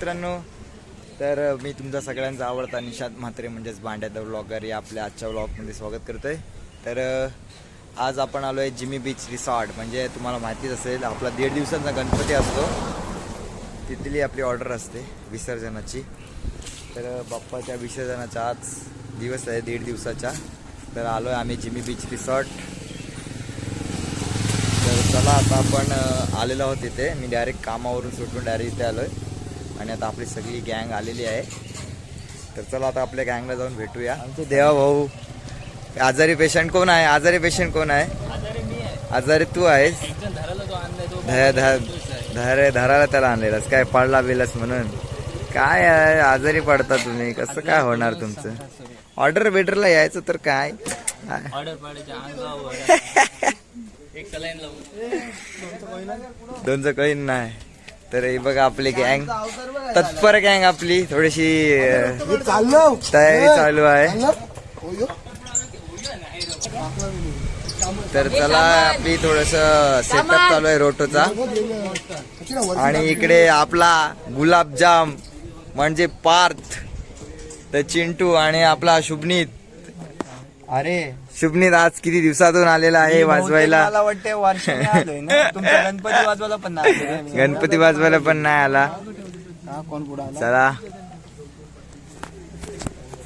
मित्रांनो तर मी तुमचा सगळ्यांचा आवडता निशांत म्हात्रे म्हणजेच भांड्याचा ब्लॉगर या आपल्या आजच्या ब्लॉगमध्ये स्वागत करतो आहे तर आज आपण आलो आहे जिमी बीच रिसॉर्ट. म्हणजे तुम्हाला माहितीच असेल आपला दीड दिवसांचा गणपती असतो. तिथली आपली ऑर्डर असते विसर्जनाची. तर बाप्पाच्या विसर्जनाचा आज दिवस आहे दीड दिवसाचा. तर आलो आहे आम्ही जिमी बीच रिसॉर्ट. तर चला आता आपण आलेलो आहोत इथे. मी डायरेक्ट कामावरून सुटून डायरेक्ट इथे आलो आहे आणि आता आपली सगळी गँग आलेली आहे. तर चला आता आपल्या गँगला जाऊन भेटूया. आमचे देवा भाऊ आजारी पेशंट कोण आहे? आजारी पेशंट कोण आहे? आजारी तू आहेस? धरे धरायला त्याला आणलेलास. काय पडला बिलस म्हणून? काय आहे? आजारी पडता तुम्ही. कसं काय होणार तुमचं? ऑर्डर बेटरला यायचं तर काय? दोनचं कळीन नाही. तर हे बघा आपली गँग तत्पर गँग आपली थोडीशी चाललो तयारी चालू आहे. तर चला आपली थोडस सेटअप चालू आहे रोटोचा. आणि इकडे आपला गुलाबजाम म्हणजे पार्थ तर चिंटू आणि आपला शुभनीत. अरे शुभनीत आज किती दिवसातून आलेला आहे वाजवायला? मला वाटते वर्षाने आलोय ना. तुमचा गणपती वाजवायला पण नाही? गणपती वाजवायला पण नाही आला. हा, कोण पुढे चला.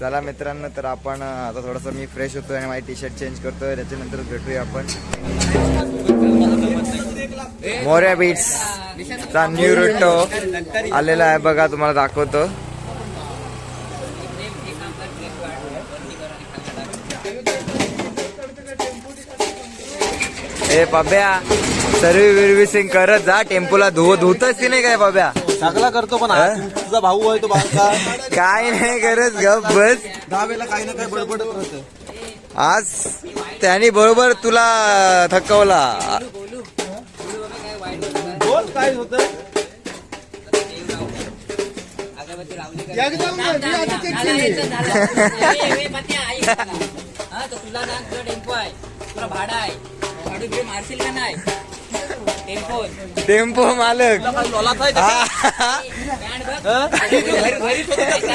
चला मित्रांनो तर आपण आता थोडस मी फ्रेश होतोय आणि माझी टी शर्ट चेंज करतोय. त्याच्यानंतर भेटूया आपण. मोऱ्या बीट्स चा न्यू रुटो आलेला आहे बघा तुम्हाला दाखवतो. ए बाब्या सर्व सर्व्हिसिंग करत जा टेम्पोला धुवत धुतच की नाही काय बाब्या चांगला करतो पण हा? तुझा भाऊ आहे तो काय नाही करत गप बस. दहा वेळेला काही ना काही बडबडत राहतं. आज त्याने बरोबर तुला थकवला. बोल काय होत? तुला ना तुला टेम्पो आहे. तुला भाडा आहे. मारशील का नाही? टेम्पो. टेम्पो मालक. लोलाच आहे हा. बँड बघ.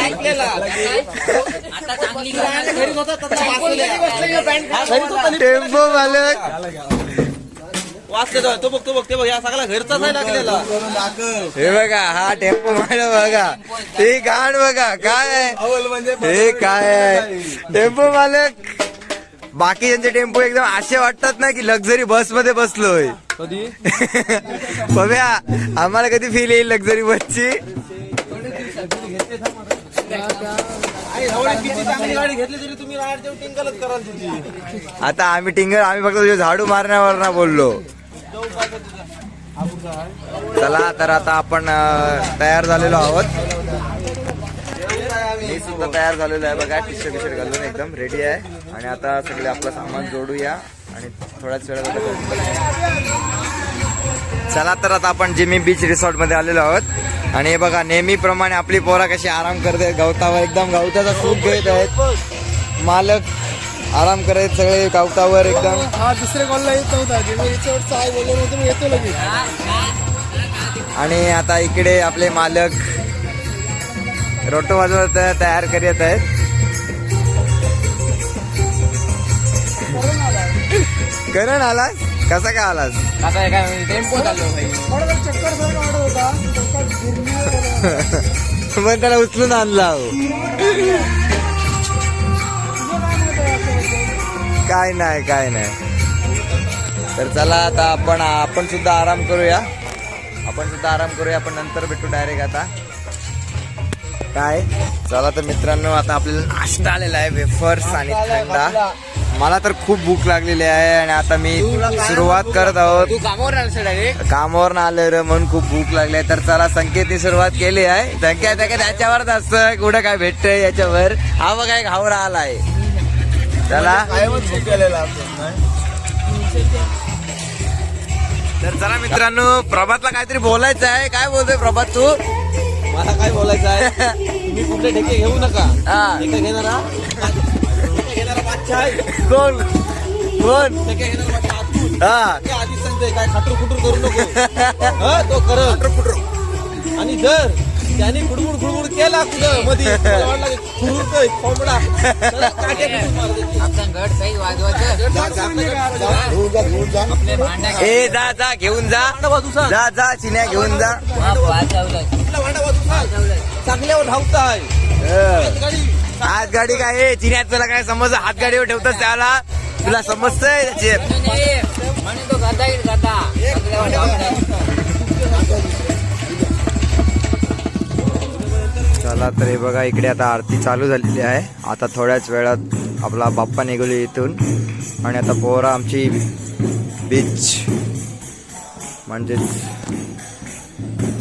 ऐकलेला आता चांगली घरीच होता तसा वाचलेला. टेम्पो मालक. वाचलेला तो बघ तो बघ या सगळा घरचाच आहे लागलेला. हे बघा हा टेम्पो मालक बघा. ते गाण बघा. काय? म्हणजे हे काय? आहे टेम्पो मालक. बाकीच्यांचे टेम्पो एकदम असे वाटतात ना की लक्झरी बसमध्ये बसलोय. कधी? बघ्या. आम्हाला कधी फील येईल लक्झरी बसची आता आम्ही टिंगर आम्ही फक्त तुझे झाडू मारण्यावर ना बोललो. चला तर आता आपण तयार झालेलो आहोत. मी सुद्धा तयार झालेलो आहे बघा टी शर्ट घालून एकदम रेडी आहे. आणि आता सगळे आपलं सामान जोडूया आणि थोड्याच वेळात. चला तर आता आपण जिमी बीच रिसॉर्टमध्ये आलेलो आहोत. आणि हे बघा नेहमीप्रमाणे आपली पोरा कशी आराम करते. गवतावर एकदम गवताचा सूप घेत आहेत. मालक आराम करत सगळे गवतावर एकदम. हा दुसऱ्या कॉलला येत नव्हता. मी येतो लगेच. आणि आता इकडे आपले मालक रोटो वाजवत तयार करत आहेत. करण आलास? कसा काय आलास? आता काय टेम्पो चक्कर होता मग त्याला उचलून आणला हो. काय नाही काय नाही. तर चला आता आपण आपण सुद्धा आराम करूया. आपण सुद्धा आराम करूया आपण नंतर भेटू डायरेक्ट आता. काय? चला तर मित्रांनो आता आपल्याला नाश्ता आलेला आहे वेफर्स आणि थंडा. मला तर खूप भूक लागलेली आहे आणि आता मी सुरुवात करत आहोत. कामावर आलं आलं रे म्हणून खूप भूक लागली आहे. तर चला संकेतनी सुरुवात केली आहे. संकेत त्या त्याच्यावरच असतं कुठं काय भेटतंय याच्यावर? हा बघा एक हावरा आलाय. चला. तर चला मित्रांनो प्रभातला काहीतरी बोलायचं आहे. काय बोलतोय प्रभात तू? मला काय बोलायचं आहे? तुम्ही कुठले ठेके घेऊ नका. घेणारा कोण? कोण. हा. आधीच सांगते काय खाटर खुटर करू नको हा, तो करत आणि जर त्याने खुडमुड खुडमुड केला कुठं मध्ये कोंबडा. ए जा जा घेऊन जा. जा जा चिन्या घेऊन जा. चांगल्यावर धावताय. अं. गाडी. हात गाडी काय आहे? चिन्यात तुला काय समज हात गाडीवर ठेवतस त्याला? तुला समजतंय त्याचे? चला तर हे बघा इकडे आता आरती चालू झालेली आहे. आता थोड्याच वेळात आपला बाप्पा निघोली इथून. आणि आता पोहरा आमची बीच म्हणजेच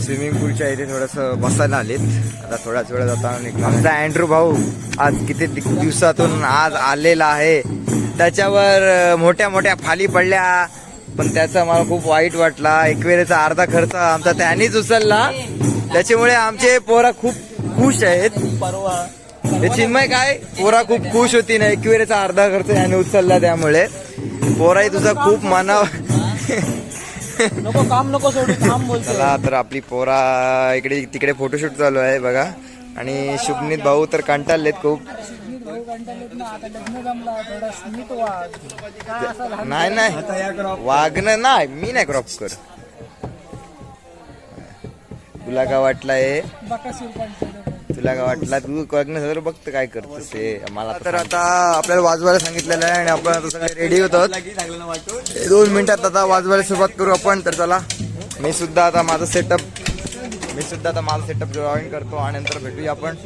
स्विमिंग पूलच्या इथे थोडंसं बसायला आलीत. आता थोड्याच वेळात आता निघणार. आमचा अँड्रू भाऊ आज किती दिवसातून आज आलेला आहे. त्याच्यावर मोठ्या मोठ्या फाली पडल्या. पण त्याचा मला खूप वाईट वाटला. एकवेळेचा अर्धा खर्च आमचा त्यानेच उचलला. त्याच्यामुळे आमचे पोरा खूप खुश आहेत. परवा हे चिन्मय काय? पोरा खूप खुश होती ना एकवेळेचा अर्धा खर्च याने उचलला त्यामुळे. पोराही तुझा खूप मानाव नको काम नको सोडू काम बोलतो चला तर आपली पोरा इकडे तिकडे फोटोशूट चालू आहे बघा. आणि शुभनीत भाऊ तर कंटाळलेत खूप. नाही नाही. वागणं नाही मी नाही क्रॉप कर तुला काय वाटलं हे तुला काय वाटला? तू सगळं बघत काय करतोस हे मला तर आता आपल्याला वाजवायला सांगितलेलं आहे आणि आपण आता सगळे रेडी होतो दोन मिनिटात आता वाजवायला सुरुवात करू आपण तर चला. मी सुद्धा आता माझं सेटअप मी सुद्धा आता माझं सेटअप जॉईन करतो आणि नंतर भेटूया आपण.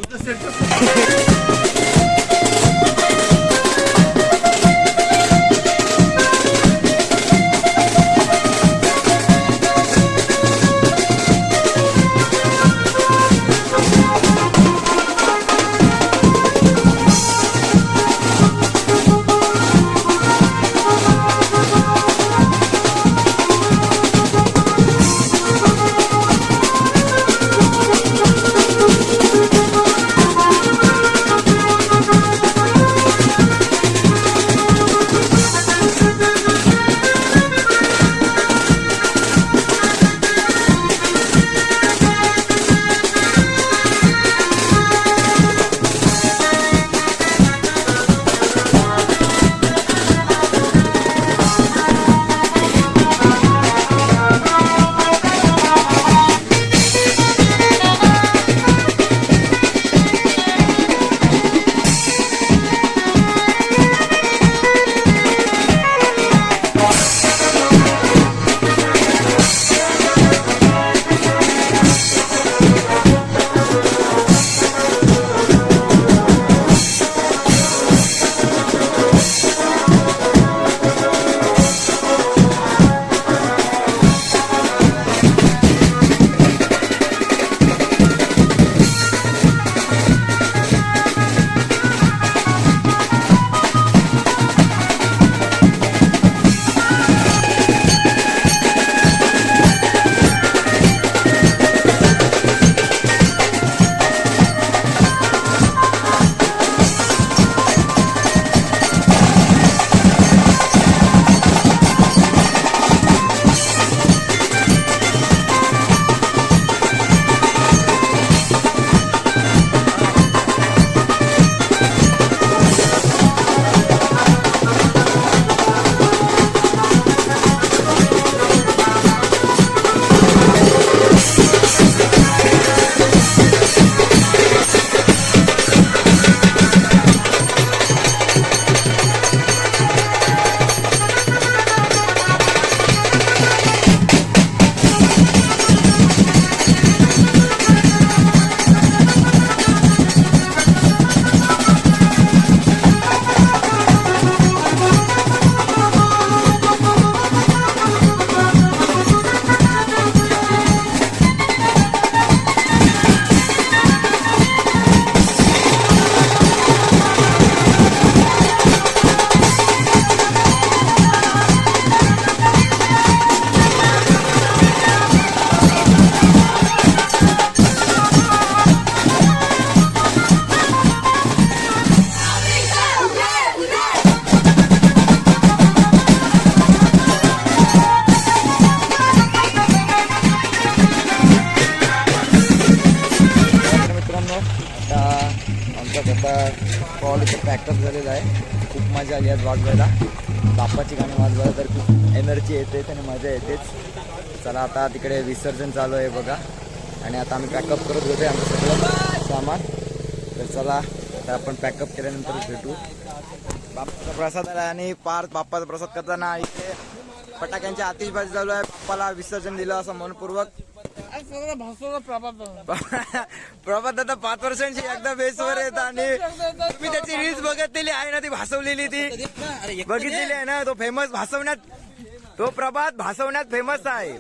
सेटअप पॅकअप झालेला आहे. खूप मजा आली आज वाजवायला बाप्पाची गाणी वाजवायला तर खूप एनर्जी येते आणि मजा येतेच. चला आता तिकडे विसर्जन चालू आहे बघा. आणि आता आम्ही पॅकअप करत होते आमचं सगळं सामान. तर चला तर आपण पॅकअप केल्यानंतर भेटू. बाप्पाचा प्रसाद आला आणि पार बाप्पाचा प्रसाद करताना इथे फटाक्यांची आतिषबाजी चालू आहे. बाप्पाला विसर्जन दिलं असं मनपूर्वक. प्रभात दादा पाच वर्षांची एकदा बेसवर येत आणि मी त्याची रील्स बघितलेली आहे ना ती भासवलेली ती. बघितलेली आहे ना तो फेमस भासवण्यात तो प्रभात भासवण्यात फेमस आहे.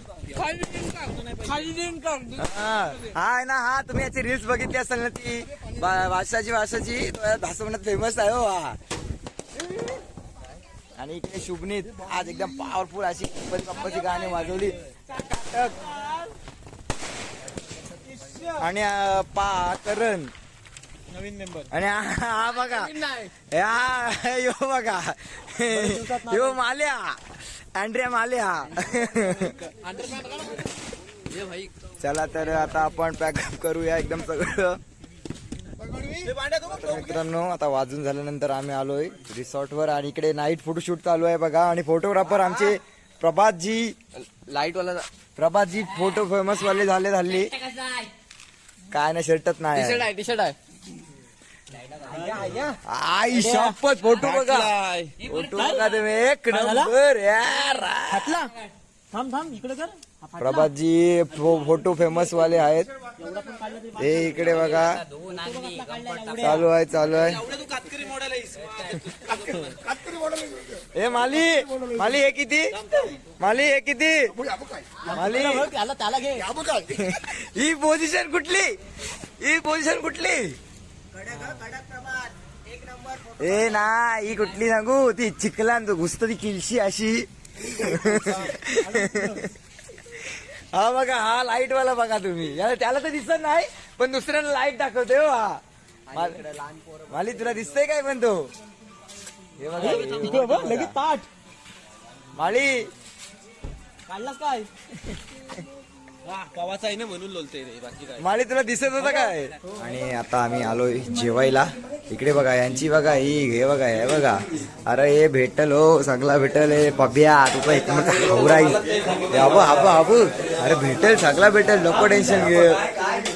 हा हा आहे ना हा तुम्ही याची रील्स बघितली असेल ना ती. भाषाची भाषाची तो भासवण्यात फेमस आहे हो हा. आणि इकडे शुभनीत आज एकदम पॉवरफुल अशी गणपती बाप्पाची गाणी वाजवली. आणि अं, पा करण नवीन मेंबर. आणि हा हा बघा. या यो बघा. यो माल्या. अँड्रिया माल्या. चला तर आता आपण पॅकअप करूया एकदम सगळं. तर मित्रांनो आता वाजून झाल्यानंतर आम्ही आलोय रिसॉर्टवर आणि इकडे नाईट फोटोशूट चालू आहे बघा. आणि फोटोग्राफर आमचे प्रभातजी. लाइट वाला प्रभातजी फोटो फेमस वाले झाले झाले. काय नाही शर्टच नाही आहे. आहे टी शर्ट आहे. आई शपथ फोटो बघा. फोटो बघा तुम्ही. एक नंबर यार. थांब थांब इकडे कर. प्रभातजी फो- फोटो फेमस वाले आहेत. हे इकडे बघा. चालू आहे चालू आहे. हे माली माली हे किती? माली हे किती? माली. ही पोझिशन कुठली? ही पोझिशन कुठली? ए ना ही कुठली सांगू? ती चिखलान तो घुसत ती किलशी अशी. हा बघा हा लाइट वाला बघा तुम्ही. याला त्याला तर दिसत नाही पण दुसऱ्याला लाइट दाखवते हो हा. माल- तुला दिसतंय काय पण तो? हे बघा. लगेच ताट माली काढलास काय? कवाचा आहे ना म्हणून लोलते रे बाकी काय. माळी तुला दिसत होता काय? आणि आता आम्ही आलोय जेवायला. इकडे बघा यांची बघा ही हे बघा हे बघा. अरे हे भेटल हो सगळा भेटल हे पब्या तुझा एकमत हवराई हाबू हाबू हाबू अरे भेटेल सगळा भेटेल नको टेन्शन घे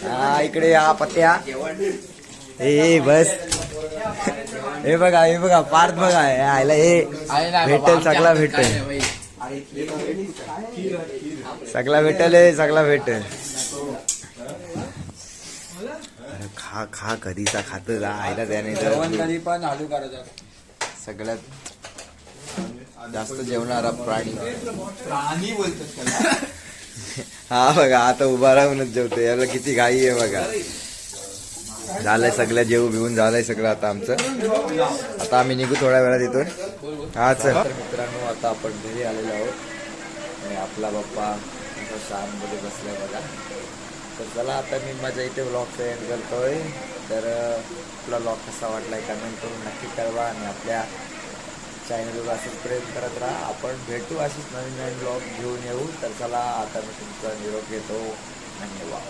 हा इकडे या पत्या. ए बस. हे बघा हे बघा पार्थ बघा हे आयला हे. भेटेल सगळा भेटेल. सगळा भेटेल हे सगळा भेटेल. अरे खा खा कधीचा खात जा आयला त्याने तर. पण आलू करायचा सगळ्यात जास्त जेवणारा प्राणी. प्राणी बोलतात हा बघा आता उभा राहूनच जेवतो याला किती घाई आहे बघा. झालंय सगळं जेव बिवून झालंय सगळं आता आमचं. आता आम्ही निघू थोड्या वेळात इथून. हा चल. मित्रांनो आता आपण घरी आलेलो आहोत. आणि आपला बाप्पा शाळांमध्ये बसलाय बघा. तर चला आता मी माझ्या इथे ब्लॉग एंड करतोय. तर आपला ब्लॉग कसा वाटलाय कमेंट करून नक्की कळवा. आणि आपल्या चॅनलवर असंच प्रेम करत राहा. आपण भेटू अशीच नवीन नवीन ब्लॉग घेऊन येऊ. तर चला आता मी तुमचा निरोप घेतो. धन्यवाद.